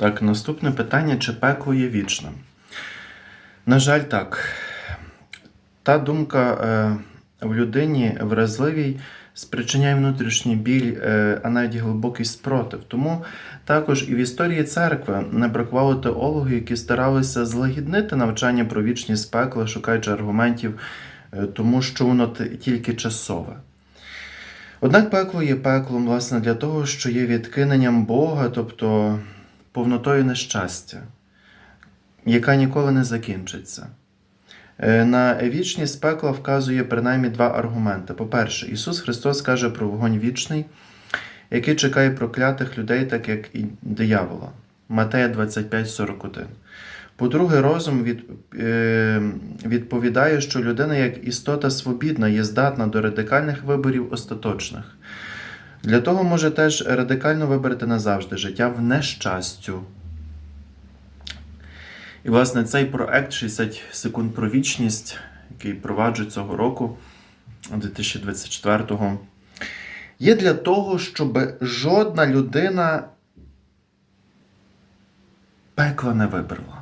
Так, наступне питання: чи пекло є вічним? На жаль, так. Та думка е, в людині вразливій спричиняє внутрішній біль, е, а навіть глибокий спротив. Тому також і в історії церкви не бракувало теологів, які старалися злагіднити навчання про вічність пекла, шукаючи аргументів, е, тому що воно тільки часове. Однак пекло є пеклом, власне, для того, що є відкиненням Бога, тобто повнотою нещастя, яка ніколи не закінчиться. Е, На вічність пекла вказує принаймні два аргументи. По-перше, Ісус Христос каже про вогонь вічний, який чекає проклятих людей, так як і диявола. Матея 25,41. По-друге, розум від, е, відповідає, що людина як істота свобідна є здатна до радикальних виборів остаточних. Для того може теж радикально вибрати назавжди життя в нещастю. І, власне, цей проект 60 секунд про вічність, який проваджу цього року, 2024-го, є для того, щоб жодна людина пекла не вибрала.